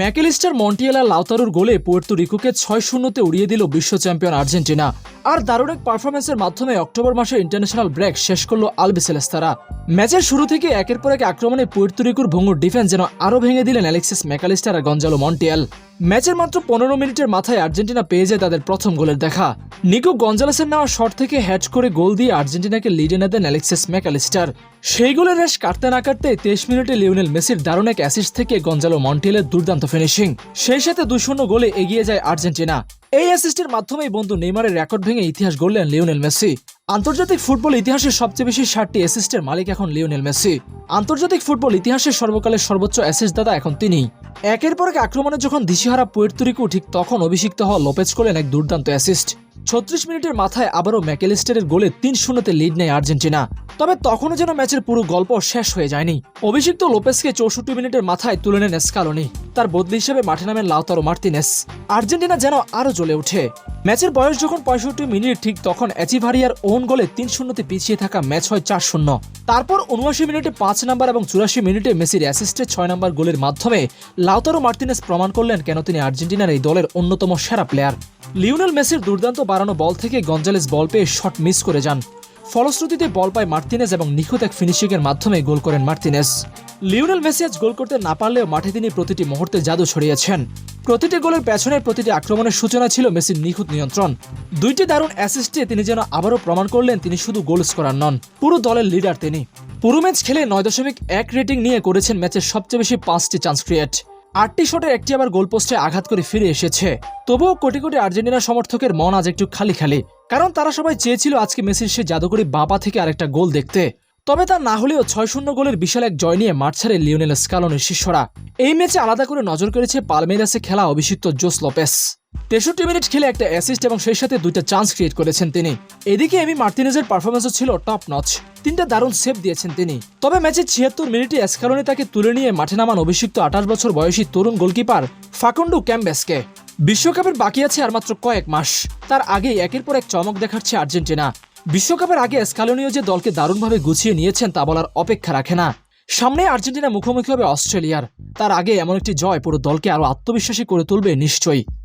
Mac Allister মন্টিয়েলা লাউতারুর গোলে পোয়ের্তো রিকোকে ছয় শূন্যতে উড়িয়ে দিল বিশ্ব চ্যাম্পিয়ন আর্জেন্টিনা। আর দারুণ এক পারফরমেন্সের মাধ্যমে অক্টোবর মাসে ইন্টারন্যাশনাল ব্রেক শেষ করল আলবিসেলেস্তারা ম্যাচের শুরু থেকে একের পর এক আক্রমণে পুয়ের্তরিকুর ভঙ্গুর ডিফেন্স যেন আরও ভেঙে দিলেন অ্যালেক্সিস ম্যাকালিস্টার আর গঞ্জালো মন্টিয়াল। ম্যাচের মাত্র পনেরো মিনিটের মাথায় আর্জেন্টিনা পেয়ে যায় তাদের প্রথম গোলের দেখা। নিকো গঞ্জালেসের নেওয়া শট থেকে হ্যাচ করে গোল দিয়ে আর্জেন্টিনাকে লিড এনে দেন অ্যালেক্সিস ম্যাকালিস্টার। সেই গোলের রেশ কাটতে না কাটতে তেইশ মিনিটে লিওনেল মেসির দারুণ এক অ্যাসিস্ট থেকে গঞ্জালো মন্টিয়েলের দুর্দান্ত ফিনিশিং সেই সাথে দুই শূন্য গোলে এগিয়ে যায় আর্জেন্টিনা। এই অ্যাসিস্টের মাধ্যমেই বন্ধু নেইমারের রেকর্ড ভেঙে ইতিহাস গড়লেন লিওনেল মেসি। আন্তর্জাতিক ফুটবল ইতিহাসের সবচেয়ে বেশি ষাটটি অ্যাসিস্টের মালিক এখন লিওনেল মেসি। আন্তর্জাতিক ফুটবল ইতিহাসের সর্বকালের সর্বোচ্চ অ্যাসিস্ট দাতা এখন তিনি। একের পর এক আক্রমণে যখন দিশিহারা পুয়ের্তরিকো ঠিক তখন অভিষিক্ত হওয়া লোপেজ করলেন এক দুর্দান্ত অ্যাসিস্ট ছত্রিশ মিনিটের মাথায় আবারও ম্যাকেলিস্টারের গোলে তিন শূন্যতে লিড নেয় আর্জেন্টিনা। তবে তখনও যেন ম্যাচের পুরো গল্প শেষ হয়ে যায়নি। অভিষিক্ত লোপেসকে চৌষট্টি মিনিটের মাথায় তুলে নেন স্কালোনি তার বদলি হিসেবে মাঠে নামেন লাউতারো মার্তিনেস। আর্জেন্টিনা যেন আরও জ্বলে ওঠে। ম্যাচের বয়স যখন পঁয়ষট্টি মিনিট, ঠিক তখন অ্যাচিভারিয়ার ওন গোলে তিন শূন্যতে পিছিয়ে থাকা ম্যাচ হয় চার শূন্য। তারপর উনআশি মিনিটে পাঁচ নাম্বার এবং চুরাশি মিনিটে মেসির অ্যাসিস্টে ছয় নম্বর গোলের মাধ্যমে লাউতারো মার্তিনেস প্রমাণ করলেন কেন তিনি আর্জেন্টিনার এই দলের অন্যতম সেরা প্লেয়ার। লিওনেল মেসির দুর্দান্ত বাড়ানো বল থেকে গঞ্জালেস বল পেয়ে শট মিস করে যান। ফলশ্রুতিতে বল পায় মার্তিনেজ এবং নিখুঁত এক ফিনিশিংয়ের মাধ্যমে গোল করেন মার্তিনেস। লিওনেল মেসি আজ গোল করতে না পারলেও মাঠে তিনি প্রতিটি মুহূর্তে জাদু ছড়িয়েছেন। প্রতিটি গোলের পেছনের প্রতিটি আক্রমণের সূচনা ছিল মেসির নিখুঁত নিয়ন্ত্রণ। দুইটি দারুণ অ্যাসিস্টে তিনি যেন আবারও প্রমাণ করলেন তিনি শুধু গোল স্কোরার নন, পুরো দলের লিডার তিনি। পুরো ম্যাচ খেলে নয় দশমিক এক রেটিং নিয়ে করেছেন ম্যাচের সবচেয়ে বেশি পাঁচটি চান্স ক্রিয়েট আটটি শটের একটি আবার গোলপোস্টে আঘাত করে ফিরে এসেছে। তবুও কোটি কোটি আর্জেন্টিনা সমর্থকের মন আজ একটু খালি খালি। কারণ তারা সবাই চেয়েছিল আজকে মেসির সে জাদুকরি বাবা থেকে আরেকটা গোল দেখতে। তবে তা না হলেও ছয় শূন্য গোলের বিশাল এক জয় নিয়ে মাঠ ছাড়ে লিওনেল স্কালনের শিষ্যরা। এই ম্যাচে আলাদা করে নজর করেছে পালমেরাসে খেলা অভিষিক্ত জোস লোপেস। তেষট্টি মিনিট খেলে একটা অ্যাসিস্ট এবং সেই সাথে দুইটা চান্স ক্রিয়েট করেছেন তিনি। এদিকে এমি মার্টিনেজের পারফরমেন্সও ছিল টপ নচ তিনটা দারুণ সেভ দিয়েছেন তিনি। তবে ম্যাচের ছিয়াত্তর মিনিটে এসকালনি তাকে তুলে নিয়ে মাঠে নামান অভিষিক্ত আঠাশ বছর বয়সী তরুণ গোলকিপার ফাকুন্ডু ক্যাম্বেসকে। বিশ্বকাপের বাকি আছে আর মাত্র কয়েক মাস। তার আগেই একের পর এক চমক দেখাচ্ছে আর্জেন্টিনা। বিশ্বকাপের আগে স্কালোনীয় যে দলকে দারুণভাবে গুছিয়ে নিয়েছেন তা বলার অপেক্ষা রাখে না। সামনে আর্জেন্টিনা মুখোমুখি হবে অস্ট্রেলিয়ার। তার আগে এমন একটি জয় পুরো দলকে আরও আত্মবিশ্বাসী করে তুলবে নিশ্চয়ই।